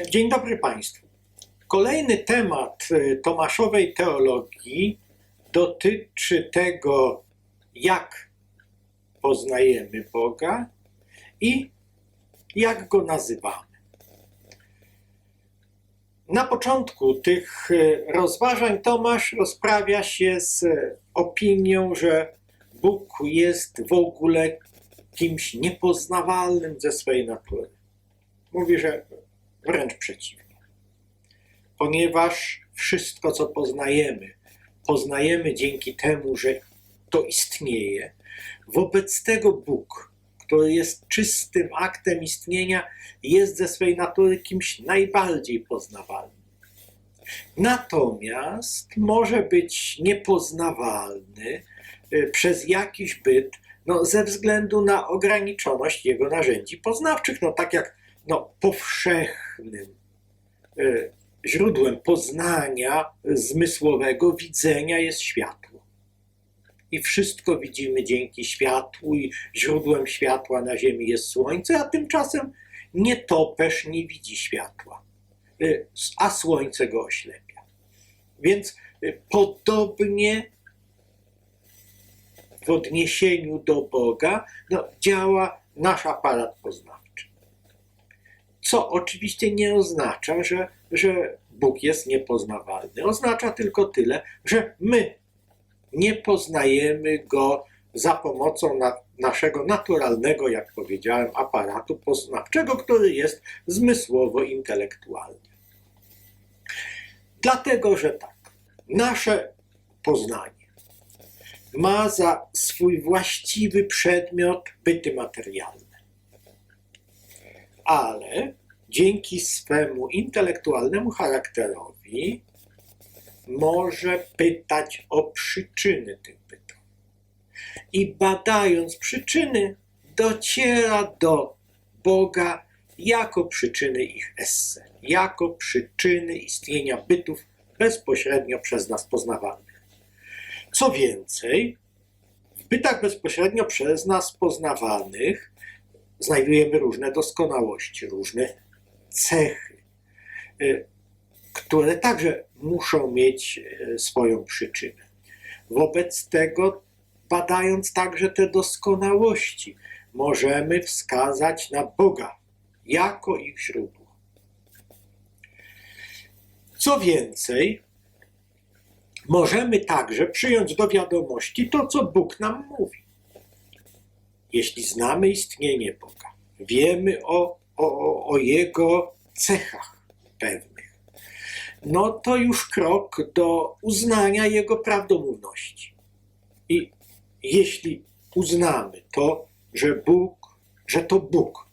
Dzień dobry Państwu. Kolejny temat y, Tomaszowej teologii dotyczy tego, jak poznajemy Boga i jak go nazywamy. Na początku tych y, rozważań Tomasz rozprawia się z opinią, że Bóg jest w ogóle kimś niepoznawalnym ze swej natury. Mówi, że wręcz przeciwnie. Ponieważ wszystko, co poznajemy, poznajemy dzięki temu, że to istnieje, wobec tego Bóg, który jest czystym aktem istnienia, jest ze swej natury kimś najbardziej poznawalnym. Natomiast może być niepoznawalny y, przez jakiś byt, no, ze względu na ograniczoność jego narzędzi poznawczych, no tak jak no, powszechnym y, źródłem poznania zmysłowego, widzenia jest światło. I wszystko widzimy dzięki światłu, i źródłem światła na Ziemi jest słońce, a tymczasem nietoperz nie widzi światła, y, a słońce go oślepia. Więc y, podobnie w odniesieniu do Boga no, działa nasz aparat poznawczy. Co oczywiście nie oznacza, że, że Bóg jest niepoznawalny. Oznacza tylko tyle, że my nie poznajemy go za pomocą na, naszego naturalnego, jak powiedziałem, aparatu poznawczego, który jest zmysłowo-intelektualny. Dlatego, że tak, nasze poznanie ma za swój właściwy przedmiot byty materialne. Ale dzięki swemu intelektualnemu charakterowi może pytać o przyczyny tych bytów. I badając przyczyny, dociera do Boga jako przyczyny ich esse, jako przyczyny istnienia bytów bezpośrednio przez nas poznawanych. Co więcej, w bytach bezpośrednio przez nas poznawanych znajdujemy różne doskonałości, różne cechy, y, które także muszą mieć y, swoją przyczynę. Wobec tego, badając także te doskonałości, możemy wskazać na Boga jako ich źródło. Co więcej, możemy także przyjąć do wiadomości to, co Bóg nam mówi. Jeśli znamy istnienie Boga, wiemy o, o, o Jego cechach pewnych, no to już krok do uznania Jego prawdomówności. I jeśli uznamy to, że Bóg, że to Bóg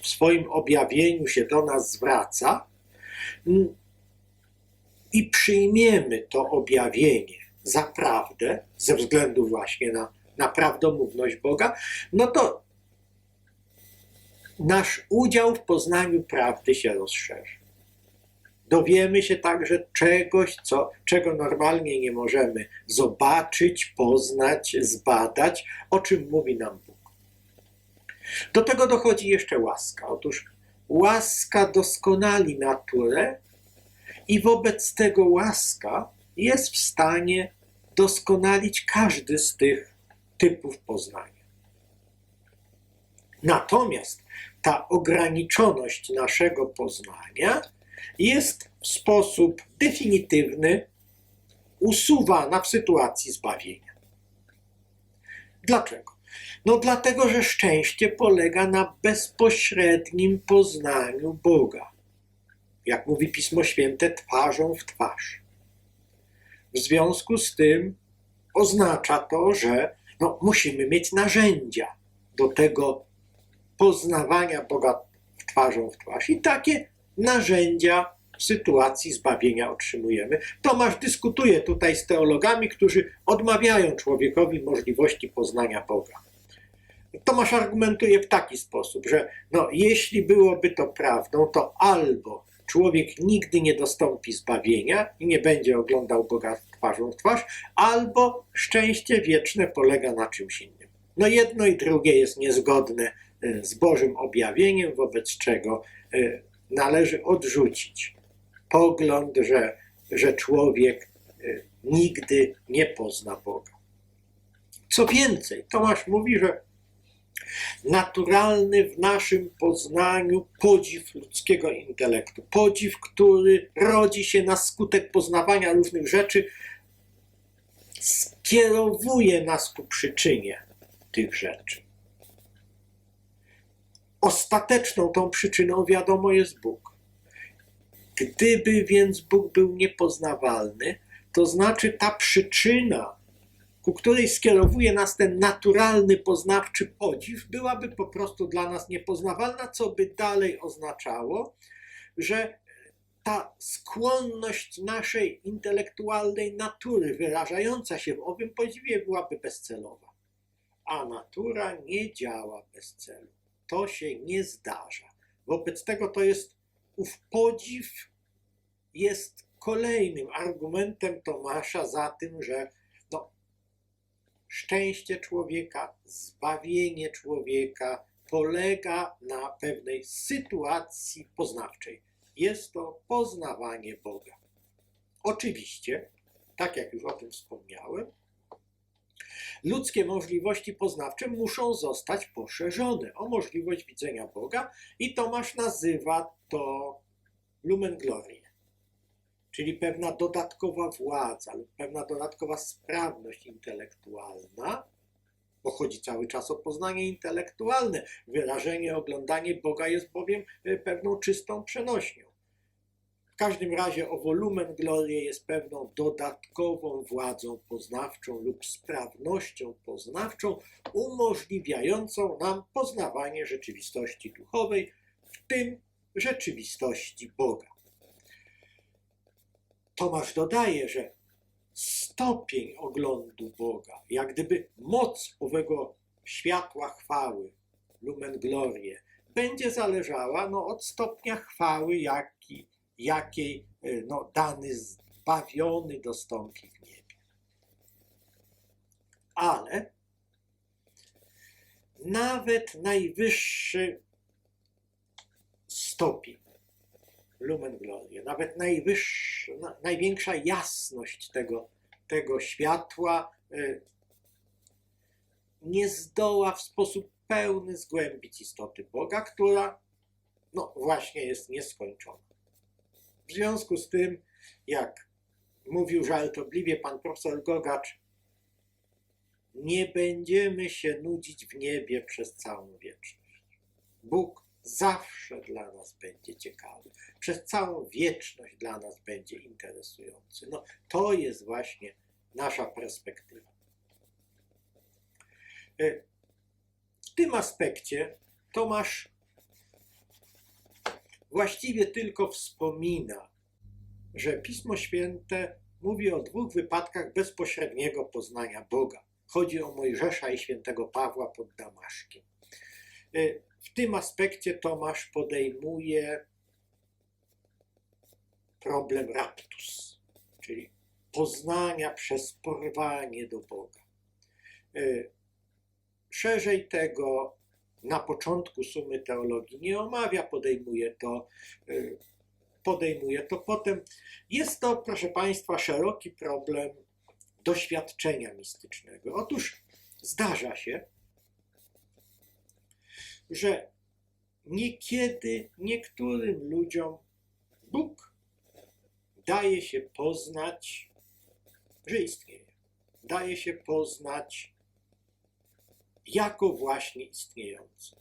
w swoim objawieniu się do nas zwraca, i przyjmiemy to objawienie za prawdę, ze względu właśnie na, na prawdomówność Boga, no to nasz udział w poznaniu prawdy się rozszerzy. Dowiemy się także czegoś, co, czego normalnie nie możemy zobaczyć, poznać, zbadać, o czym mówi nam Bóg. Do tego dochodzi jeszcze łaska. Otóż łaska doskonali naturę, i wobec tego łaska jest w stanie doskonalić każdy z tych typów poznania. Natomiast ta ograniczoność naszego poznania jest w sposób definitywny usuwana w sytuacji zbawienia. Dlaczego? No dlatego, że szczęście polega na bezpośrednim poznaniu Boga jak mówi Pismo Święte, twarzą w twarz. W związku z tym oznacza to, że no, musimy mieć narzędzia do tego poznawania Boga twarzą w twarz. I takie narzędzia w sytuacji zbawienia otrzymujemy. Tomasz dyskutuje tutaj z teologami, którzy odmawiają człowiekowi możliwości poznania Boga. Tomasz argumentuje w taki sposób, że no, jeśli byłoby to prawdą, to albo człowiek nigdy nie dostąpi zbawienia i nie będzie oglądał Boga twarzą w twarz, albo szczęście wieczne polega na czymś innym. No jedno i drugie jest niezgodne e, z Bożym objawieniem, wobec czego e, należy odrzucić pogląd, że, że człowiek y, nigdy nie pozna Boga. Co więcej, Tomasz mówi, że naturalny w naszym poznaniu podziw ludzkiego intelektu, podziw, który rodzi się na skutek poznawania różnych rzeczy, skierowuje nas ku przyczynie tych rzeczy. Ostateczną tą przyczyną, wiadomo, jest Bóg. Gdyby więc Bóg był niepoznawalny, to znaczy ta przyczyna, ku której skierowuje nas ten naturalny poznawczy podziw, byłaby po prostu dla nas niepoznawalna, co by dalej oznaczało, że ta skłonność naszej intelektualnej natury wyrażająca się w owym podziwie byłaby bezcelowa. A natura nie działa bez celu. To się nie zdarza. Wobec tego to jest ów podziw jest kolejnym argumentem Tomasza za tym, że szczęście człowieka, zbawienie człowieka polega na pewnej sytuacji poznawczej. Jest to poznawanie Boga. Oczywiście, tak jak już o tym wspomniałem, ludzkie możliwości poznawcze muszą zostać poszerzone o możliwość widzenia Boga i Tomasz nazywa to lumen glorie, czyli pewna dodatkowa władza lub pewna dodatkowa sprawność intelektualna, bo chodzi cały czas o poznanie intelektualne. Wyrażenie, oglądanie Boga jest bowiem e, pewną czystą przenośnią. W każdym razie owo lumen glorie jest pewną dodatkową władzą poznawczą lub sprawnością poznawczą umożliwiającą nam poznawanie rzeczywistości duchowej, w tym rzeczywistości Boga. Tomasz dodaje, że stopień oglądu Boga, jak gdyby moc owego światła chwały, lumen glorie, będzie zależała no, od stopnia chwały, jaki, jakiej e, no, dany zbawiony dostąpi w niebie. Ale nawet najwyższy stopień lumen gloria, nawet najwyższa, na, największa jasność tego, tego światła y, nie zdoła w sposób pełny zgłębić istoty Boga, która no właśnie jest nieskończona. W związku z tym, jak mówił żartobliwie pan profesor Gogacz, nie będziemy się nudzić w niebie przez całą wieczność. Bóg zawsze dla nas będzie ciekawy, przez całą wieczność dla nas będzie interesujący. No, to jest właśnie nasza perspektywa. E, W tym aspekcie Tomasz właściwie tylko wspomina, że Pismo Święte mówi o dwóch wypadkach bezpośredniego poznania Boga. Chodzi o Mojżesza i świętego Pawła pod Damaszkiem. W tym aspekcie Tomasz podejmuje problem raptus, czyli poznania przez porwanie do Boga. E, Szerzej tego na początku sumy teologii nie omawia, podejmuje to, e, podejmuje to potem. Jest to, proszę Państwa, szeroki problem doświadczenia mistycznego. Otóż zdarza się, że niekiedy niektórym ludziom Bóg daje się poznać, że istnieje. Daje się poznać jako właśnie istniejący.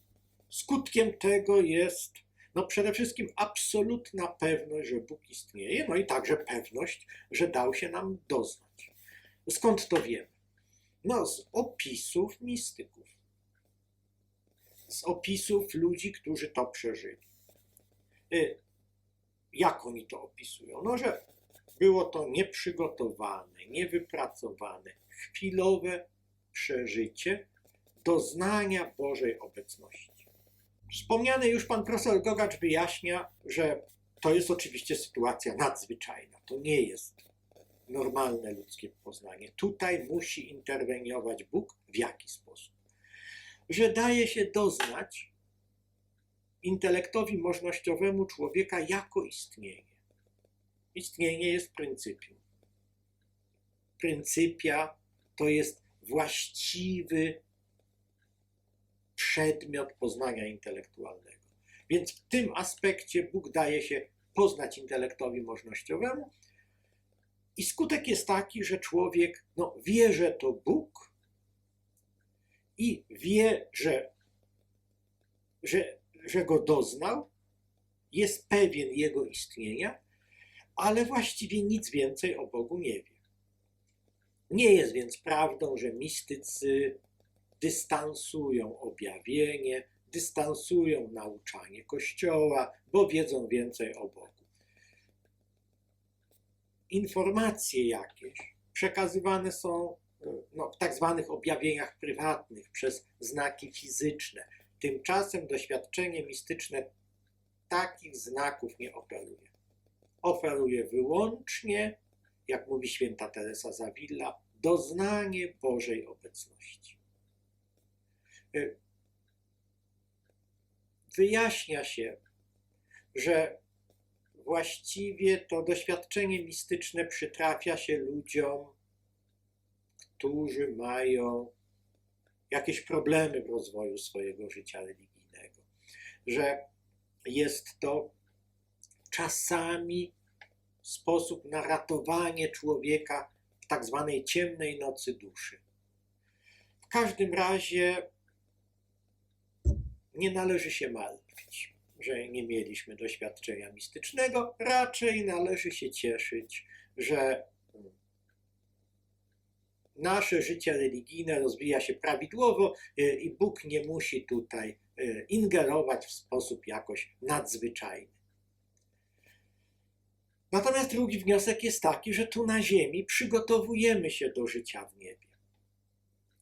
Skutkiem tego jest no przede wszystkim absolutna pewność, że Bóg istnieje, no i także pewność, że dał się nam doznać. Skąd to wiemy? No z opisów mistyków z opisów ludzi, którzy to przeżyli. Y, Jak oni to opisują? No, że było to nieprzygotowane, niewypracowane, chwilowe przeżycie doznania Bożej obecności. Wspomniany już pan profesor Gogacz wyjaśnia, że to jest oczywiście sytuacja nadzwyczajna. To nie jest normalne ludzkie poznanie. Tutaj musi interweniować Bóg w jaki sposób? Że daje się doznać intelektowi możnościowemu człowieka jako istnienie. Istnienie jest pryncypium. Pryncypia to jest właściwy przedmiot poznania intelektualnego. Więc w tym aspekcie Bóg daje się poznać intelektowi możnościowemu, i skutek jest taki, że człowiek no, wie, że to Bóg i wie, że, że, że go doznał, jest pewien jego istnienia, ale właściwie nic więcej o Bogu nie wie. Nie jest więc prawdą, że mistycy dystansują objawienie, dystansują nauczanie Kościoła, bo wiedzą więcej o Bogu. Informacje jakieś przekazywane są no, w tak zwanych objawieniach prywatnych przez znaki fizyczne. Tymczasem doświadczenie mistyczne takich znaków nie oferuje. Oferuje wyłącznie, jak mówi święta Teresa Zawilla, doznanie Bożej obecności. Y, Wyjaśnia się, że właściwie to doświadczenie mistyczne przytrafia się ludziom, którzy mają jakieś problemy w rozwoju swojego życia religijnego. Że jest to czasami sposób na ratowanie człowieka w tak zwanej ciemnej nocy duszy. W każdym razie nie należy się martwić, że nie mieliśmy doświadczenia mistycznego, raczej należy się cieszyć, że nasze życie religijne rozwija się prawidłowo y, i Bóg nie musi tutaj y, ingerować w sposób jakoś nadzwyczajny. Natomiast drugi wniosek jest taki, że tu na Ziemi przygotowujemy się do życia w niebie.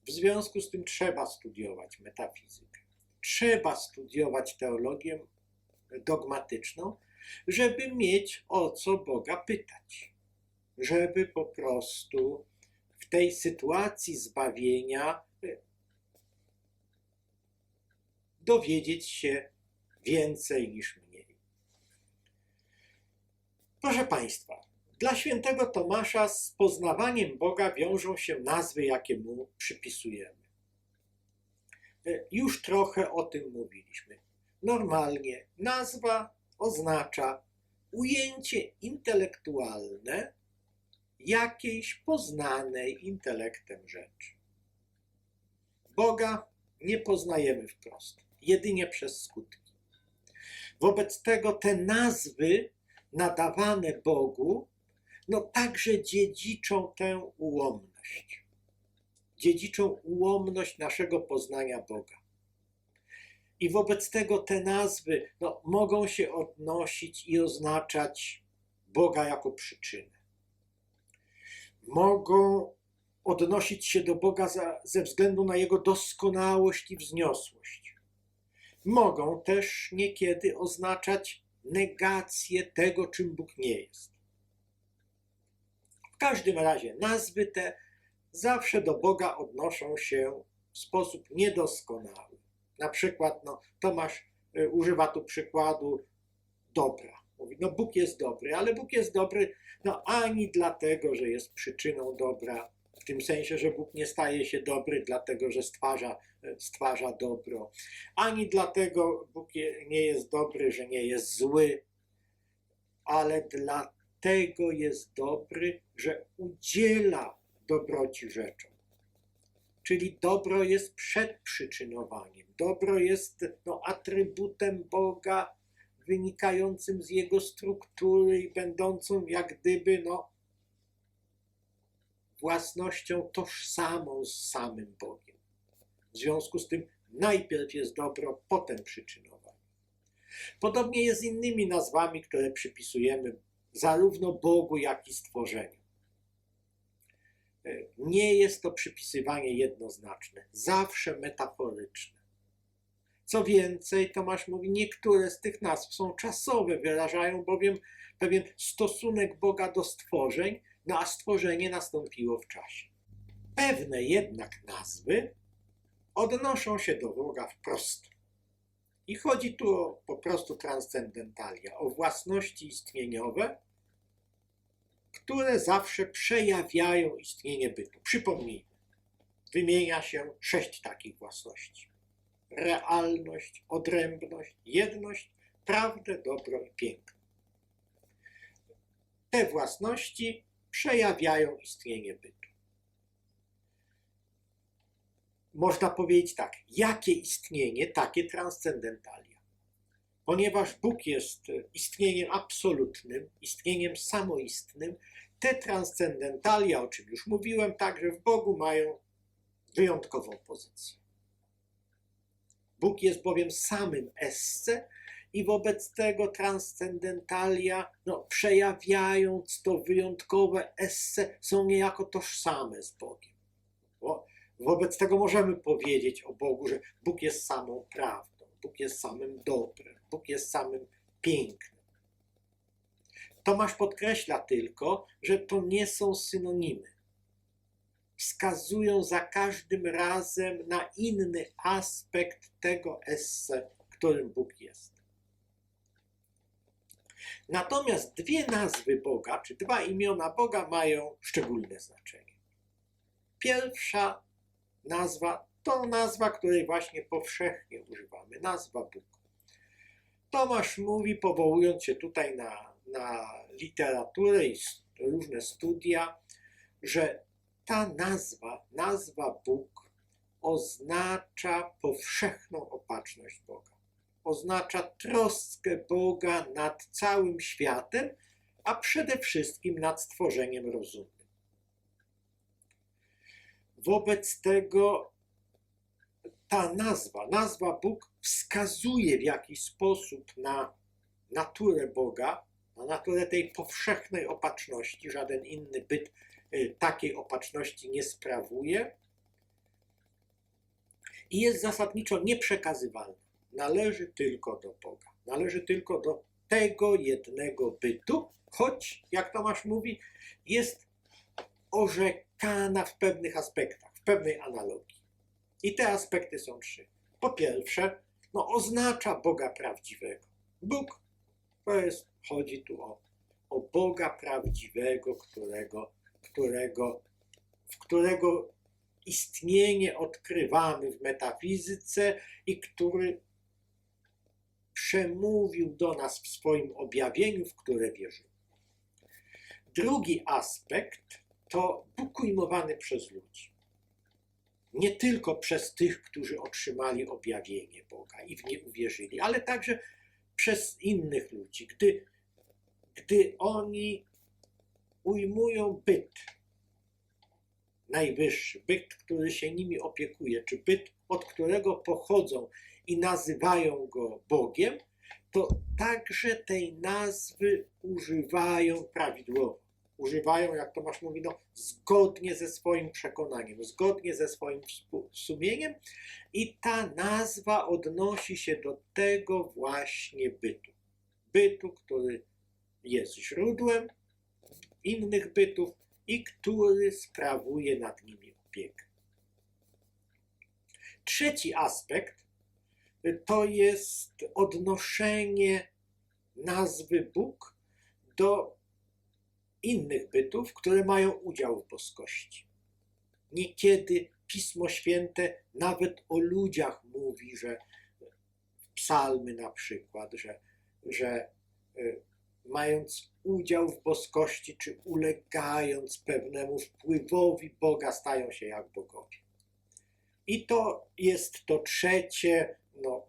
W związku z tym trzeba studiować metafizykę. Trzeba studiować teologię dogmatyczną, żeby mieć o co Boga pytać. Żeby po prostu w tej sytuacji zbawienia y, dowiedzieć się więcej niż mniej. Proszę Państwa, dla świętego Tomasza z poznawaniem Boga wiążą się nazwy, jakie mu przypisujemy. Y, Już trochę o tym mówiliśmy. Normalnie nazwa oznacza ujęcie intelektualne jakiejś poznanej intelektem rzeczy. Boga nie poznajemy wprost, jedynie przez skutki. Wobec tego te nazwy nadawane Bogu, no także dziedziczą tę ułomność. Dziedziczą ułomność naszego poznania Boga. I wobec tego te nazwy no, mogą się odnosić i oznaczać Boga jako przyczynę mogą odnosić się do Boga za, ze względu na Jego doskonałość i wzniosłość. Mogą też niekiedy oznaczać negację tego, czym Bóg nie jest. W każdym razie nazwy te zawsze do Boga odnoszą się w sposób niedoskonały. Na przykład no, Tomasz y, używa tu przykładu dobra. Mówi, no Bóg jest dobry, ale Bóg jest dobry no ani dlatego, że jest przyczyną dobra, w tym sensie, że Bóg nie staje się dobry dlatego, że stwarza, stwarza dobro, ani dlatego Bóg nie jest dobry, że nie jest zły, ale dlatego jest dobry, że udziela dobroci rzeczom. Czyli dobro jest przedprzyczynowaniem. Dobro jest no, atrybutem Boga, wynikającym z jego struktury i będącą jak gdyby no, własnością tożsamą z samym Bogiem. W związku z tym najpierw jest dobro, potem przyczynowanie. Podobnie jest z innymi nazwami, które przypisujemy zarówno Bogu, jak i stworzeniu. Nie jest to przypisywanie jednoznaczne, zawsze metaforyczne. Co więcej, Tomasz mówi, niektóre z tych nazw są czasowe, wyrażają bowiem pewien stosunek Boga do stworzeń, no a stworzenie nastąpiło w czasie. Pewne jednak nazwy odnoszą się do Boga wprost. I chodzi tu o po prostu transcendentalia, o własności istnieniowe, które zawsze przejawiają istnienie bytu. Przypomnijmy, wymienia się sześć takich własności: realność, odrębność, jedność, prawdę, dobro i piękno. Te własności przejawiają istnienie bytu. Można powiedzieć tak, jakie istnienie, takie transcendentalia. Ponieważ Bóg jest istnieniem absolutnym, istnieniem samoistnym, te transcendentalia, o czym już mówiłem, także w Bogu mają wyjątkową pozycję. Bóg jest bowiem samym esse i wobec tego transcendentalia, no, przejawiając to wyjątkowe esse, są niejako tożsame z Bogiem. Bo wobec tego możemy powiedzieć o Bogu, że Bóg jest samą prawdą, Bóg jest samym dobrem, Bóg jest samym pięknym. Tomasz podkreśla tylko, że to nie są synonimy. Wskazują za każdym razem na inny aspekt tego esse, którym Bóg jest. Natomiast dwie nazwy Boga, czy dwa imiona Boga mają szczególne znaczenie. Pierwsza nazwa to nazwa, której właśnie powszechnie używamy, nazwa Bóg. Tomasz mówi, powołując się tutaj na, na literaturę i różne studia, że ta nazwa, nazwa Bóg, oznacza powszechną opatrzność Boga. Oznacza troskę Boga nad całym światem, a przede wszystkim nad stworzeniem rozumnym. Wobec tego ta nazwa, nazwa Bóg wskazuje w jakiś sposób na naturę Boga, na naturę tej powszechnej opatrzności. Żaden inny byt takiej opatrzności nie sprawuje i jest zasadniczo nieprzekazywalna. Należy tylko do Boga, należy tylko do tego jednego bytu, choć, jak Tomasz mówi, jest orzekana w pewnych aspektach, w pewnej analogii. I te aspekty są trzy. Po pierwsze, no, oznacza Boga prawdziwego. Bóg to jest, chodzi tu o, o Boga prawdziwego, którego, którego, w którego istnienie odkrywamy w metafizyce i który przemówił do nas w swoim objawieniu, w które wierzymy. Drugi aspekt to Bóg ujmowany przez ludzi. Nie tylko przez tych, którzy otrzymali objawienie Boga i w nie uwierzyli, ale także przez innych ludzi. Gdy, gdy oni ujmują byt najwyższy, byt, który się nimi opiekuje, czy byt, od którego pochodzą i nazywają go Bogiem, to także tej nazwy używają prawidłowo używają, jak Tomasz mówi, no, zgodnie ze swoim przekonaniem, zgodnie ze swoim sumieniem i ta nazwa odnosi się do tego właśnie bytu. Bytu, który jest źródłem innych bytów i który sprawuje nad nimi opiekę. Trzeci aspekt to jest odnoszenie nazwy Bóg do innych bytów, które mają udział w boskości. Niekiedy Pismo Święte nawet o ludziach mówi, że psalmy na przykład, że, że y, mając udział w boskości, czy ulegając pewnemu wpływowi Boga, stają się jak bogowie. I to jest to trzecie, no,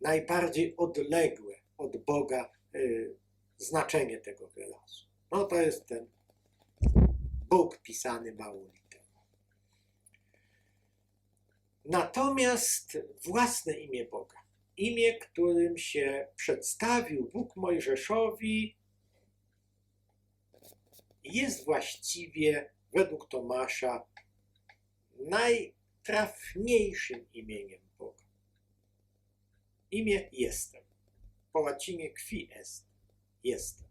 najbardziej odległe od Boga y, znaczenie tego wyrazu. No to jest ten Bóg pisany małą. Natomiast własne imię Boga, imię, którym się przedstawił Bóg Mojżeszowi, jest właściwie według Tomasza najtrafniejszym imieniem Boga. Imię jestem. Po łacinie qui est jestem.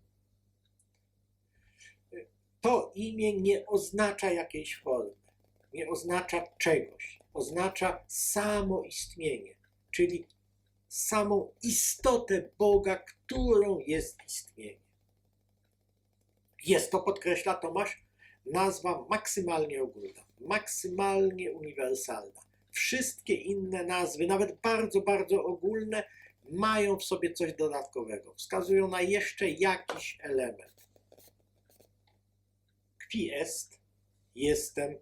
To imię nie oznacza jakiejś formy, nie oznacza czegoś, oznacza samo istnienie, czyli samą istotę Boga, którą jest istnienie. Jest to, podkreśla Tomasz, nazwa maksymalnie ogólna, maksymalnie uniwersalna. Wszystkie inne nazwy, nawet bardzo, bardzo ogólne, mają w sobie coś dodatkowego, wskazują na jeszcze jakiś element. Qui est, jestem,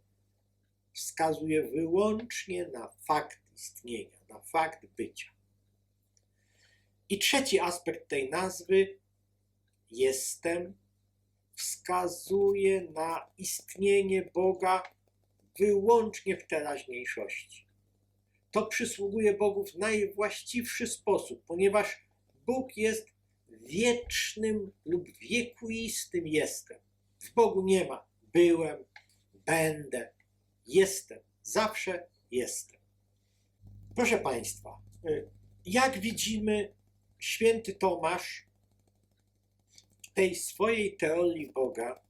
wskazuje wyłącznie na fakt istnienia, na fakt bycia. I trzeci aspekt tej nazwy, jestem, wskazuje na istnienie Boga wyłącznie w teraźniejszości. To przysługuje Bogu w najwłaściwszy sposób, ponieważ Bóg jest wiecznym lub wiekuistym jestem. W Bogu nie ma byłem, będę, jestem, zawsze jestem. Proszę Państwa, y, jak widzimy, święty Tomasz w tej swojej teorii Boga,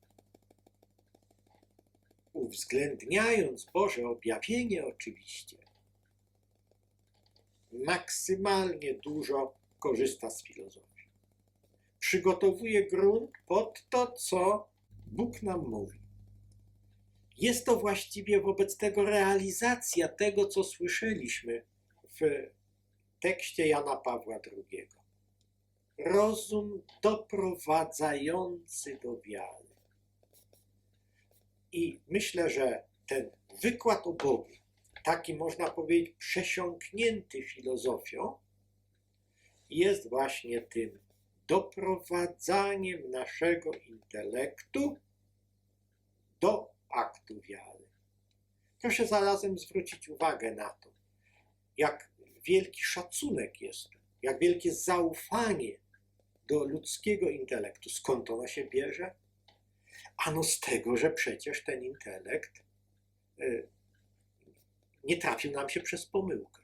uwzględniając Boże objawienie oczywiście, maksymalnie dużo korzysta z filozofii. Przygotowuje grunt pod to, co Bóg nam mówi. Jest to właściwie wobec tego realizacja tego, co słyszeliśmy w tekście Jana Pawła II. Rozum doprowadzający do wiary. I myślę, że ten wykład o Bogu, taki można powiedzieć przesiąknięty filozofią, jest właśnie tym doprowadzaniem naszego intelektu do aktu wiary. Proszę zarazem zwrócić uwagę na to, jak wielki szacunek jest, jak wielkie zaufanie do ludzkiego intelektu. Skąd ono się bierze? Ano z tego, że przecież ten intelekt y, nie trafił nam się przez pomyłkę.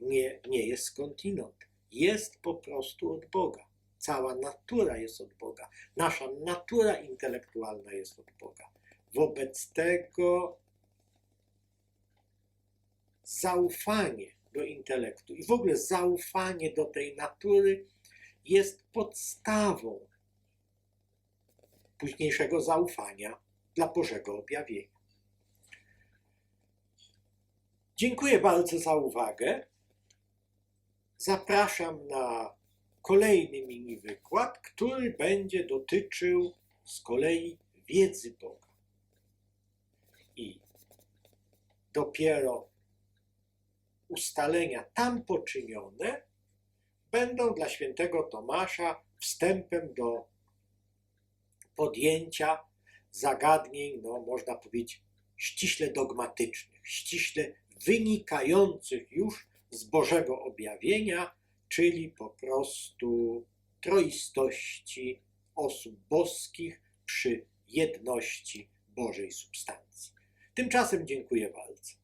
Nie, nie jest skądinąd. Jest po prostu od Boga. Cała natura jest od Boga. Nasza natura intelektualna jest od Boga. Wobec tego zaufanie do intelektu i w ogóle zaufanie do tej natury jest podstawą późniejszego zaufania dla Bożego objawienia. Dziękuję bardzo za uwagę. Zapraszam na kolejny mini wykład, który będzie dotyczył z kolei wiedzy Boga. I dopiero ustalenia tam poczynione będą dla świętego Tomasza wstępem do podjęcia zagadnień, no można powiedzieć, ściśle dogmatycznych, ściśle wynikających już z Bożego objawienia, czyli po prostu troistości osób boskich przy jedności Bożej substancji. Tymczasem dziękuję bardzo.